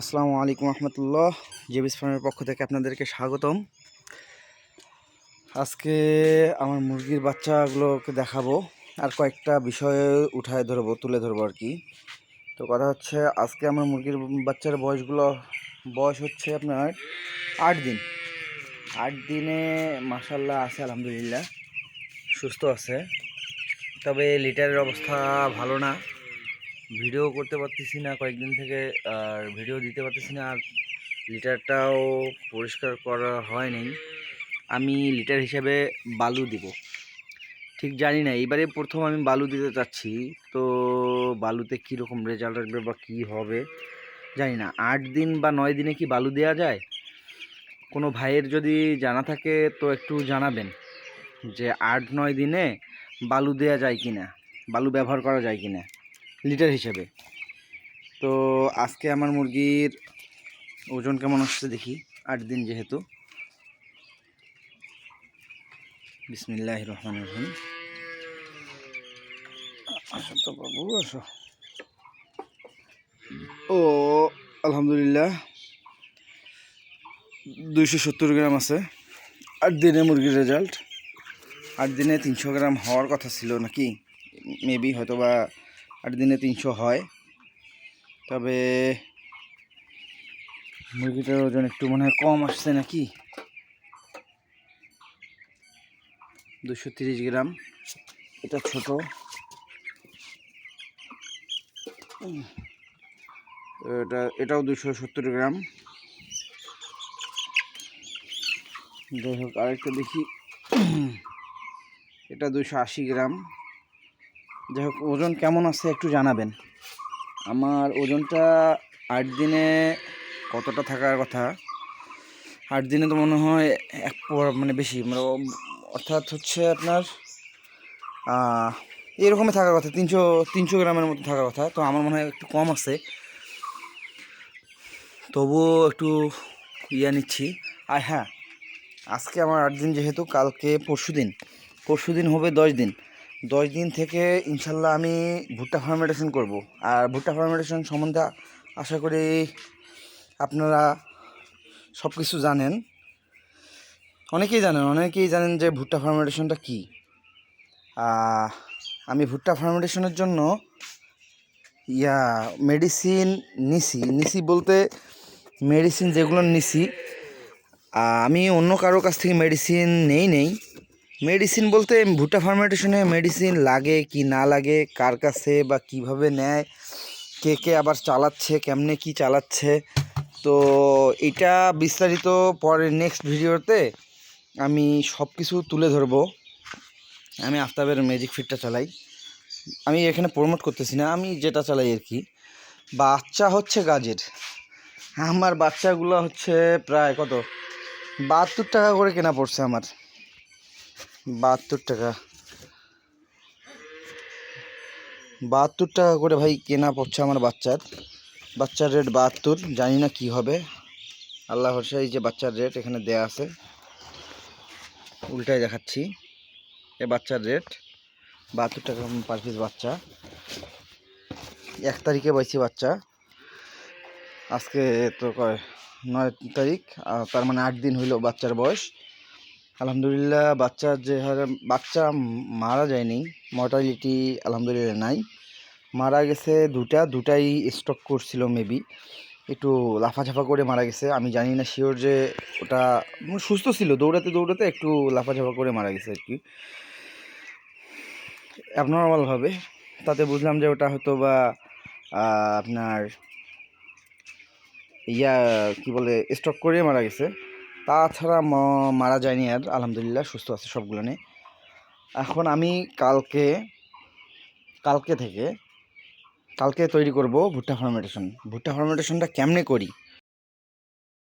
আসসালামু আলাইকুম রহমতুল্লাহ। জেবিস ফার্মের পক্ষ থেকে আপনাদেরকে স্বাগতম। আজকে আমার মুরগির বাচ্চাগুলোকে দেখাবো আর কয়েকটা বিষয় উঠায় ধরবো, তুলে ধরবো আর কি। তো কথা হচ্ছে, আজকে আমার মুরগির বাচ্চার বয়সগুলো, বয়স হচ্ছে আপনার আট দিন। আট দিনে মাসাল্লাহ আছে, আলহামদুলিল্লাহ। সুস্থ আছে। তবে লিটারের অবস্থা ভালো না। ভিডিও করতে পারতেছি না কয়েকদিন থেকে, আর ভিডিও দিতে পারতেছি না, আর লিটারটাও পরিষ্কার করা হয়নি আমি লিটার হিসাবে বালু দিব। ঠিক জানি না, এইবারে প্রথম আমি বালু দিতে চাচ্ছি, তো বালুতে কীরকম রেজাল্ট আসবে বা কী হবে জানি না। আট দিন বা নয় দিনে কি বালু দেওয়া যায়? কোনো ভাইয়ের যদি জানা থাকে, তো একটু জানাবেন যে আট নয় দিনে বালু দেওয়া যায় কি না বালু ব্যবহার করা যায় কি না লিটার হিসাবে। তো আজকে আমার মুরগির ওজন কেমন আসছে দেখি, আট দিন যেহেতু। বিসমিল্লাহ রহমান রহিম। আসো তো বাবু, আসো। ও, আলহামদুলিল্লাহ। দুইশো সত্তর গ্রাম আছে। আট দিনে মুরগির রেজাল্ট আট দিনে তিনশো গ্রাম হওয়ার কথা ছিল নাকি? মেবি হয়তো বা আট দিনে তিনশো হয়। তবে মুরগিটার ওজন একটু মনে হয় কম আসছে নাকি? দুশো তিরিশ গ্রাম। এটা ছোট। এটা, এটাও দুশো সত্তর গ্রাম। যাই হোক, আরেকটা দেখি। এটা দুশো আশি গ্রাম। যাই হোক, ওজন কেমন আছে একটু জানাবেন। আমার ওজনটা আট দিনে কতটা থাকার কথা? আট দিনে তো মনে হয় এক মানে বেশি মানে অর্থাৎ হচ্ছে আপনার এরকমই থাকার কথা, তিনশো তিনশো গ্রামের মতো থাকার কথা, তো আমার মনে হয় একটু কম আছে। তবুও একটু ইয়া নিচ্ছি। আর হ্যাঁ আজকে আমার আট দিন যেহেতু, কালকে পরশু দিন পরশু দিন হবে দশ দিন। দশ দিন থেকে ইনশাল্লাহ আমি ভুট্টা ফার্মেন্টেশন করব। আর ভুট্টা ফার্মেন্টেশন সম্বন্ধে আশা করি আপনারা সব কিছু জানেন। অনেকেই জানেন অনেকেই জানেন যে ভুট্টা ফার্মেন্টেশনটা কী। আমি ভুট্টা ফার্মেন্টেশনের জন্য, ইয়া মেডিসিন নিছি। নিছি বলতে মেডিসিন যেগুলো নিছি আমি অন্য কারও কাছ থেকে মেডিসিন নেই নেই। মেডিসিন বলতে ভুট্টা ফার্মেন্টেশনে মেডিসিন লাগে কি না লাগে, কার কাছে বা কীভাবে নেয়, কে কে আবার চালাচ্ছে, কেমনে কি চালাচ্ছে, তো এটা বিস্তারিত পরে নেক্সট ভিডিওতে আমি সব কিছু তুলে ধরবো। আমি আফতাবের ম্যাজিক ফিটটা চালাই। আমি এখানে প্রমোট করতেছি না, আমি যেটা চালাই আর কি। বাচ্চা হচ্ছে গাজের। আমার বাচ্চাগুলো হচ্ছে প্রায় কত? বাহাত্তর টাকা করে কেনা পড়ছে আমার। বাহাত্তর টাকা। বাহাত্তর টাকা করে ভাই কেনা পড়ছে আমার বাচ্চার। বাচ্চার রেট বাহাত্তর, জানি না কি হবে। আল্লাহ এই যে বাচ্চার রেট এখানে দেয়া আছে। উল্টাই দেখাচ্ছি। এ বাচ্চার রেট বাহাত্তর টাকা পার পিস বাচ্চা। এক তারিখে পাইছি বাচ্চা। আজকে তো কয়, নয় তারিখ তার মানে আট দিন হইল বাচ্চার বয়স। আলহামদুলিল্লাহ বাচ্চার যে হারে, বাচ্চা মারা যায়নি মর্টালিটি আলহামদুলিল্লাহ নাই। মারা গেছে দুটা, দুটাই স্টক করছিল মেবি একটু লাফাঝাফা করে মারা গেছে। আমি জানি না শিওর যে ওটা সুস্থ ছিল, দৌড়াতে দৌড়াতে একটু লাফাঝাফা করে মারা গেছে আর কি। অ্যাবনর্মালভাবে তাতে বুঝলাম যে ওটা হয়তো বা আপনার ইয়া, কি বলে স্টক করে মারা গেছে। তাছাড়া মারা যায়নি আর, আলহামদুলিল্লাহ, সুস্থ আছে সবগুলো নিয়ে। এখন আমি কালকে কালকে থেকে, কালকে তৈরি করব ভুট্টা ফার্মেন্টেশন ভুট্টা ফার্মেন্টেশনটা কেমনে করি?